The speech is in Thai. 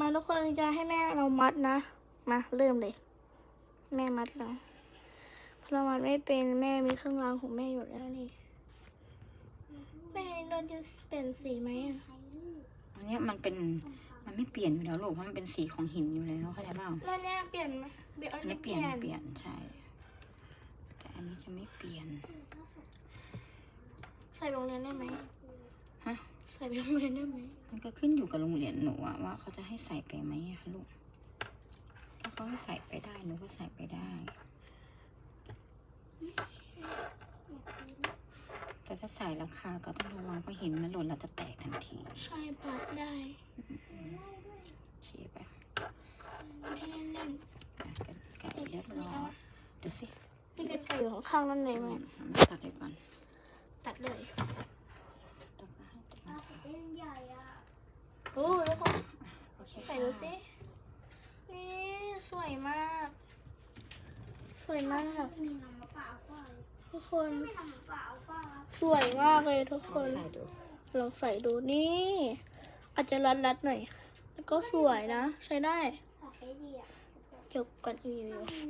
มาทุกคนจะให้แม่เรามัดนะ มาเริ่มเลย แม่มัดเราเพราะเรามัดไม่เป็นแม่มีเครื่องรางของแม่อยู่แล้วนี่ แม่เราจะเปลี่ยนสีไหมอะอันเนี้ยมันเป็นมันไม่เปลี่ยนอยู่แล้วลูกเพราะมันเป็นสีของหินอยู่แล้วเข้าใจเปล่าแล้วเนี่ยเปลี่ยนไหมเปลี่ยนอันนี้เปลี่ยนเปลี่ยนใช่ แต่อันนี้จะไม่เปลี่ยน ใส่โรงเรียนได้ไหมฮะ ใส่ไปโรงเรียนได้ไหมมันก็ขึ้นอยู่กับโรงเรียนหนูอะว่าเขาจะให้ใส่ไปไหมอะคะลูกถ้าเขาให้ใส่ไปได้หนูก็ใส่ไปได้ แต่ถ้าใส่ราคาก็ต้องระวังเพราะหินมันหล่นแล้วจะแตกทันทีใช่ปัดได้โอเคปะไม่แน่นอะกันไก่เรียบร้อยเดี๋ยวสิๆนี่เป็นไก่อยู่ข้างๆนั่นเลยแม่ตัดให้ก่อน ตัดเลย ตัดมาให้ตัดมาให้ เล่นใหญ่อะ โอ้แล้วก็โอเคใส่ดูสินี่สวยมาก สวยมากมีน้ำมะพร้าวเปล่าทุกคนไม่น้ำมะพร้าวเปล่าสวยมากเลยทุกคลองนใส่ดูลองใส่ดูนี่ อาจจะรัดๆหน่อย แล้วก็สวยนะ ใช้ได้ขอให้ดีอะจบก่อนอีกวิว